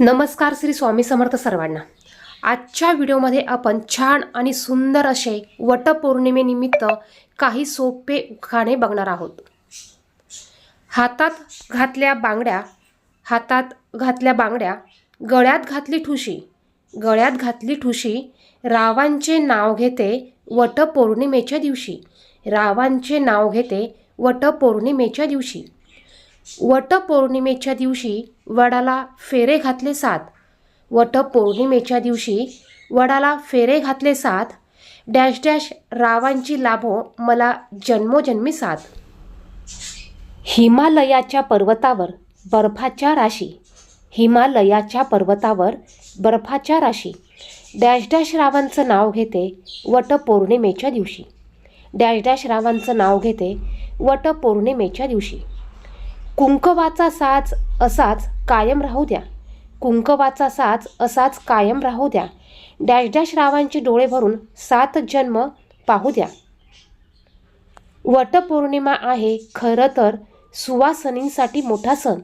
नमस्कार श्री स्वामी समर्थ सर्वांना. आजच्या व्हिडिओमध्ये आपण छान आणि सुंदर असे वटपौर्णिमेनिमित्त काही सोपे उखाणे बघणार आहोत. हातात घातल्या बांगड्या हातात घातल्या बांगड्या गळ्यात घातली ठुशी गळ्यात घातली ठुशी रावांचे नाव घेते वटपौर्णिमेच्या दिवशी रावांचे नाव घेते वटपौर्णिमेच्या दिवशी. वटपौर्णिमेच्या दिवशी वडाला फेरे घातले सात. वट पौर्णिमेच्या दिवशी वडाला फेरे घातले सात. डॅश डॅश रावांची लाभो मला जन्मोजन्मी साथ हिमालयाच्या पर्वतावर बर्फाच्या राशी. हिमालयाच्या पर्वतावर बर्फाच्या राशी. डॅश डॅश रावांचं नाव घेते वट पौर्णिमेच्या दिवशी. डॅश डॅश रावांचं नाव घेते वट पौर्णिमेच्या दिवशी. कुंकवाचा साज असाच कायम राहू द्या. कुंकवाचा साज असाच कायम राहू द्या. डॅश डॅश रावांचे डोळे भरून सात जन्म पाहू द्या. वटपौर्णिमा आहे खरं तर सुवासिनींसाठी मोठा सण.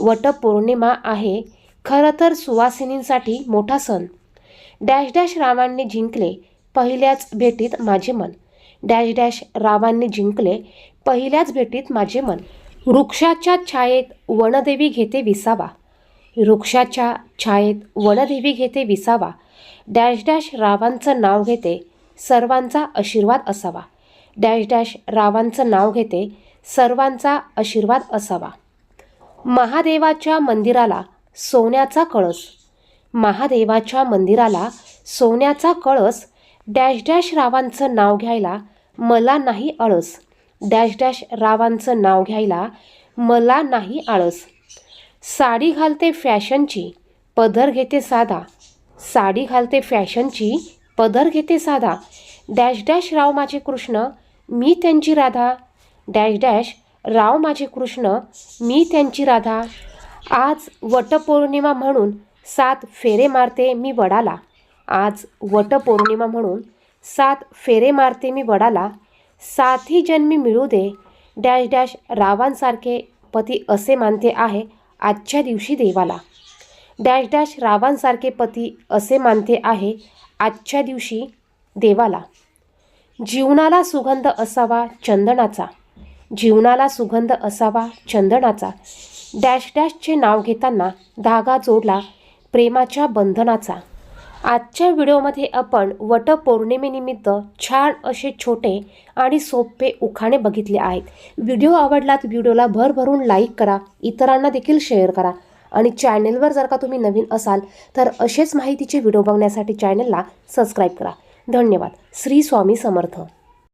वटपौर्णिमा आहे खरं तर सुवासिनींसाठी मोठा सण. डॅश डॅश रावांनी जिंकले पहिल्याच भेटीत माझे मन. डॅश डॅश रावांनी जिंकले पहिल्याच भेटीत माझे मन. वृक्षाच्या छायेत वनदेवी घेते विसावा. वृक्षाच्या छायेत वनदेवी घेते विसावा. डॅश डॅश रावांचं नाव घेते सर्वांचा आशीर्वाद असावा. डॅश डॅश रावांचं नाव घेते सर्वांचा आशीर्वाद असावा. महादेवाच्या मंदिराला सोन्याचा कळस. महादेवाच्या मंदिराला सोन्याचा कळस. डॅश डॅश रावांचं नाव घ्यायला मला नाही आळस डॅश डॅश रावांचं नाव घ्यायला मला नाही आळस. साडी घालते फॅशनची पदर घेते साधा. साडी घालते फॅशनची पदर घेते साधा. डॅश डॅश राव माझे कृष्ण मी त्यांची राधा. डॅश डॅश राव माझे कृष्ण मी त्यांची राधा. आज वटपौर्णिमा म्हणून सात फेरे मारते मी वडाला. आज वटपौर्णिमा म्हणून सात फेरे मारते मी वडाला. साथी जन्मी मिळू दे डॅश डॅश रावांसारखे पती असे मानते आहे आजच्या दिवशी देवाला. डॅश डॅश रावांसारखे पती असे मानते आहे आजच्या दिवशी देवाला. जीवनाला सुगंध असावा चंदनाचा. जीवनाला सुगंध असावा चंदनाचा. डॅश डॅशचे नाव घेताना धागा जोडला प्रेमाच्या बंधनाचा. आजच्या व्हिडिओमध्ये आपण वटपौर्णिमेनिमित्त छान असे छोटे आणि सोपे उखाणे बघितले आहेत. व्हिडिओ आवडला तर व्हिडिओला भरभरून लाईक करा इतरांना देखील शेअर करा. आणि चॅनेलवर जर का तुम्ही नवीन असाल तर असेच माहितीचे व्हिडिओ बघण्यासाठी चॅनेलला सबस्क्राईब करा. धन्यवाद. श्री स्वामी समर्थ.